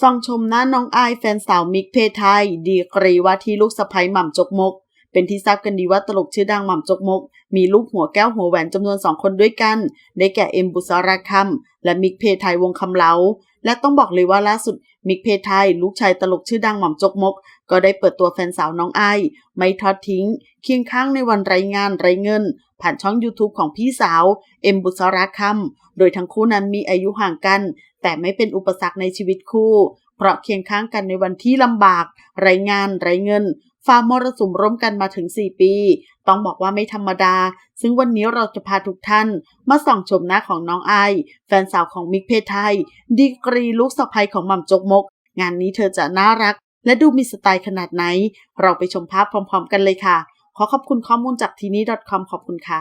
ส่องชมหน้าน้องอายแฟนสาวมิกเพทไทย ดีกรีว่าที่ลูกสะใภ้หม่ำจกมก เป็นที่ทราบกันดีว่าตลกชื่อดังหม่ำจกมก มีลูกหัวแก้วหัวแหวนจำนวนสองคนด้วยกัน ได้แก่เอ็มบุษราคำและมิกเพทไทยวงคำเล้า และต้องบอกเลยว่าล่าสุดมิกเพทไทยลูกชายตลกชื่อดังหม่ำจกมก ก็ได้เปิดตัวแฟนสาวน้องไอไม่ทอดทิ้ง เคียงข้างในวันไรงานไรเงิน ผ่านช่อง YouTube ของพี่สาว เอ็มบุษราคำโดยทั้งคู่นั้นมีอายุห่างกัน แต่ไม่เป็นอุปสรรคในชีวิตคู่เพราะเคียงข้างกันในวันที่ลำบาก ไรงาน ไร้เงิน ฝ่ามรสุมร่วมกันมาถึง 4 ปี ต้องบอกว่าไม่ธรรมดา ซึ่งวันนี้เราจะพาทุกท่าน มาส่องชมหน้าของน้องไอ แฟนสาวของมิกเพทไทย ดีกรีลูกสะใภ้ของหม่ำจกมก งานนี้เธอจะน่ารัก และดูมีสไตล์ขนาดไหน เราไปชมภาพพร้อม ๆ กันเลยค่ะ ขอขอบคุณข้อมูลจากทีนี้ .com ขอบคุณค่ะ